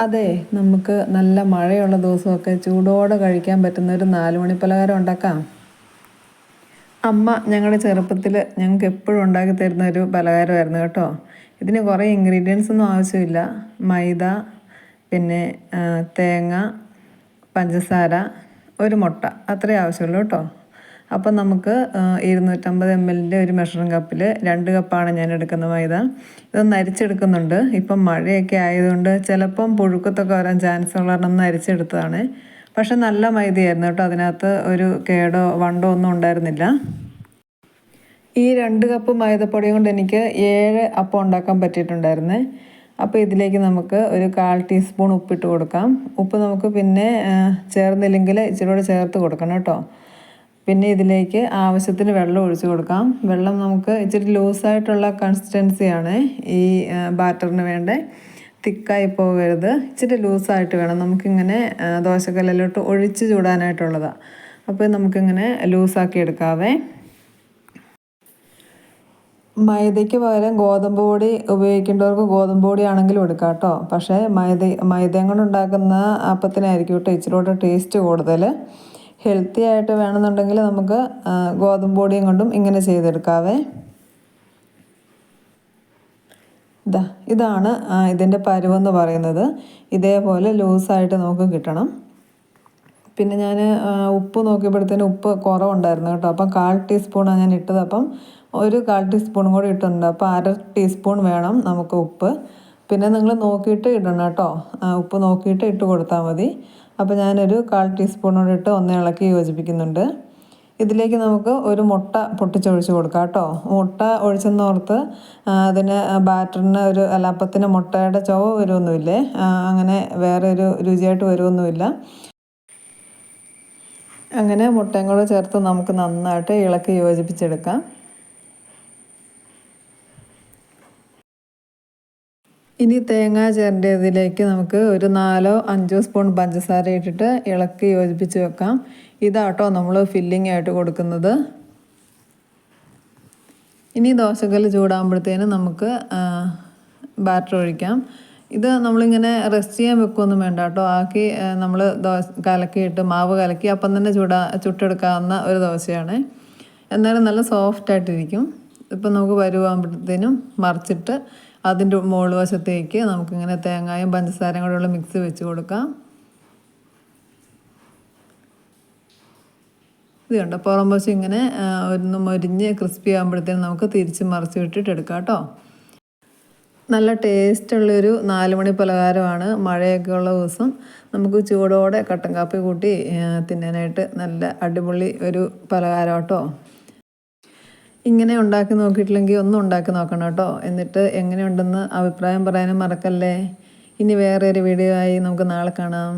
അതെ നമുക്ക് നല്ല മഴയുള്ള ദിവസമൊക്കെ ചൂടോടെ കഴിക്കാൻ പറ്റുന്ന ഒരു നാലുമണി പലഹാരം ഉണ്ടാക്കാം. അമ്മ ഞങ്ങളുടെ ചെറുപ്പത്തിൽ ഞങ്ങൾക്ക് എപ്പോഴും ഉണ്ടാക്കി തരുന്ന ഒരു പലഹാരമായിരുന്നു കേട്ടോ. ഇതിന് കുറേ ഇൻഗ്രീഡിയൻസ് ഒന്നും ആവശ്യമില്ല. മൈദ പിന്നെ തേങ്ങ പഞ്ചസാര ഒരു മുട്ട അത്രേ ആവശ്യമുള്ളൂ കേട്ടോ. അപ്പം നമുക്ക് ഇരുന്നൂറ്റമ്പത് എം എല്ലിന്റെ ഒരു മെഷറിംഗ് കപ്പിൽ രണ്ട് കപ്പാണ് ഞാൻ എടുക്കുന്ന മൈദ. ഇതൊന്ന് അരിച്ചെടുക്കുന്നുണ്ട്. ഇപ്പം മഴയൊക്കെ ആയതുകൊണ്ട് ചിലപ്പം പുഴുക്കത്തൊക്കെ വരാൻ ചാൻസ് ഉള്ള ഒന്ന് അരിച്ചെടുത്തതാണ്. പക്ഷെ നല്ല മൈദയായിരുന്നു കേട്ടോ. അതിനകത്ത് ഒരു കേടോ വണ്ടോ ഒന്നും ഉണ്ടായിരുന്നില്ല. ഈ രണ്ട് കപ്പ് മൈദപ്പൊടി കൊണ്ട് എനിക്ക് ഏഴ് അപ്പം ഉണ്ടാക്കാൻ പറ്റിയിട്ടുണ്ടായിരുന്നേ. അപ്പോൾ ഇതിലേക്ക് നമുക്ക് ഒരു കാൽ ടീസ്പൂൺ ഉപ്പിട്ട് കൊടുക്കാം. ഉപ്പ് നമുക്ക് പിന്നെ ചേർന്നില്ലെങ്കിൽ ഇച്ചിരി കൂടെ ചേർത്ത് കൊടുക്കണം കേട്ടോ. പിന്നെ ഇതിലേക്ക് ആവശ്യത്തിന് വെള്ളം ഒഴിച്ചു കൊടുക്കാം. വെള്ളം നമുക്ക് ഇച്ചിരി ലൂസായിട്ടുള്ള കൺസിസ്റ്റൻസിയാണ് ഈ ബാറ്ററിന് വേണ്ടേ. തിക്കായി പോകരുത്. ഇച്ചിരി ലൂസായിട്ട് വേണം. നമുക്കിങ്ങനെ ദോശക്കല്ലിലോട്ട് ഒഴിച്ച് ചൂടാനായിട്ടുള്ളതാണ് അപ്പോൾ നമുക്കിങ്ങനെ ലൂസാക്കി എടുക്കാവേ. മൈദയ്ക്ക് പകരം ഗോതമ്പ് പൊടി ഉപയോഗിക്കേണ്ടവർക്ക് ഗോതമ്പ് പൊടി ആണെങ്കിലും എടുക്കാം കേട്ടോ. പക്ഷേ മൈദ മൈദയും കൊണ്ട് ഉണ്ടാക്കുന്ന അപ്പത്തിനായിരിക്കും കേട്ടോ ഇച്ചിരി ടേസ്റ്റ് കൂടുതൽ. ഹെൽത്തി ആയിട്ട് വേണമെന്നുണ്ടെങ്കിൽ നമുക്ക് ഗോതമ്പ് പൊടിയും കൊണ്ടും ഇങ്ങനെ ചെയ്തെടുക്കാവേ. ഇതാ ഇതാണ് ഇതിന്റെ പരുവെന്ന് പറയുന്നത്. ഇതേപോലെ ലൂസായിട്ട് നമുക്ക് കിട്ടണം. പിന്നെ ഞാൻ ഉപ്പ് നോക്കിയപ്പോഴത്തേന് ഉപ്പ് കുറവുണ്ടായിരുന്നു കേട്ടോ. അപ്പം കാൽ ടീസ്പൂണാണ് ഞാൻ ഇട്ടത്. അപ്പം ഒരു കാൽ ടീസ്പൂണും കൂടി ഇട്ടിട്ടുണ്ട്. അപ്പോൾ അര ടീസ്പൂൺ വേണം നമുക്ക് ഉപ്പ്. പിന്നെ നിങ്ങൾ നോക്കിയിട്ട് ഇടണം കേട്ടോ. ഉപ്പ് നോക്കിയിട്ട് ഇട്ട് കൊടുത്താൽ മതി. അപ്പോൾ ഞാനൊരു കാൽ ടീസ്പൂണോട് ഇട്ട് ഒന്ന് ഇളക്കി യോജിപ്പിക്കുന്നുണ്ട്. ഇതിലേക്ക് നമുക്ക് ഒരു മുട്ട പൊട്ടിച്ചൊഴിച്ച് കൊടുക്കാം കേട്ടോ. മുട്ട ഒഴിച്ചെന്നോർത്ത് അതിന് ബാറ്ററിന് ഒരു അല്ല മുട്ടയുടെ ചുവ വരുമൊന്നുമില്ലേ അങ്ങനെ വേറെ ഒരു രുചിയായിട്ട് വരുമൊന്നുമില്ല അങ്ങനെ മുട്ടയും കൂടെ ചേർത്ത് നമുക്ക് നന്നായിട്ട് ഇളക്കി യോജിപ്പിച്ചെടുക്കാം. ഇനി തേങ്ങ ചേരേണ്ടതിലേക്ക് നമുക്ക് ഒരു നാലോ അഞ്ചോ സ്പൂൺ പഞ്ചസാര ഇട്ടിട്ട് ഇളക്കി യോജിപ്പിച്ച് വെക്കാം. ഇതാട്ടോ നമ്മൾ ഫില്ലിംഗ് ആയിട്ട് കൊടുക്കുന്നത്. ഇനി ദോശക്കല്ല് ചൂടാകുമ്പോഴത്തേനും നമുക്ക് ബാറ്റർ ഒഴിക്കാം. ഇത് നമ്മളിങ്ങനെ റെസ്റ്റ് ചെയ്യാൻ വെക്കുകയൊന്നും വേണ്ട കേട്ടോ ആക്കി നമ്മൾ ദോശ കലക്കിയിട്ട് മാവ് കലക്കി അപ്പം തന്നെ ചൂടാ ചുട്ടെടുക്കാവുന്ന ഒരു ദോശയാണ്. എന്നാലും നല്ല സോഫ്റ്റ് ആയിട്ടിരിക്കും. ഇപ്പം നമുക്ക് വരുവാകുമ്പോഴത്തേനും മറിച്ചിട്ട് അതിന്റെ മുകൾ വശത്തേക്ക് നമുക്കിങ്ങനെ തേങ്ങായും പഞ്ചസാരയും കൂടെയുള്ള മിക്സ് വെച്ച് കൊടുക്കാം. ഇത് കണ്ടോ? പുറം വശം ഇങ്ങനെ ഒന്ന് മൊരിഞ്ഞ് ക്രിസ്പി ആകുമ്പോഴത്തേനും നമുക്ക് തിരിച്ച് മറിച്ച് വിട്ടിട്ട് എടുക്കാം കേട്ടോ. നല്ല ടേസ്റ്റുള്ളൊരു നാലുമണി പലഹാരമാണ്. മഴയൊക്കെ ഉള്ള ദിവസം നമുക്ക് ചൂടോടെ കട്ടൻ കാപ്പി കൂട്ടി തിന്നാനായിട്ട് നല്ല അടിപൊളി ഒരു പലഹാരം കേട്ടോ. ഇങ്ങനെ ഉണ്ടാക്കി നോക്കിയിട്ടില്ലെങ്കിൽ ഒന്നും ഉണ്ടാക്കി നോക്കണം കേട്ടോ. എന്നിട്ട് എങ്ങനെയുണ്ടെന്ന് അഭിപ്രായം പറയാനും മറക്കല്ലേ. ഇനി വേറെ ഒരു വീഡിയോ ആയി നമുക്ക് നാളെ കാണാം.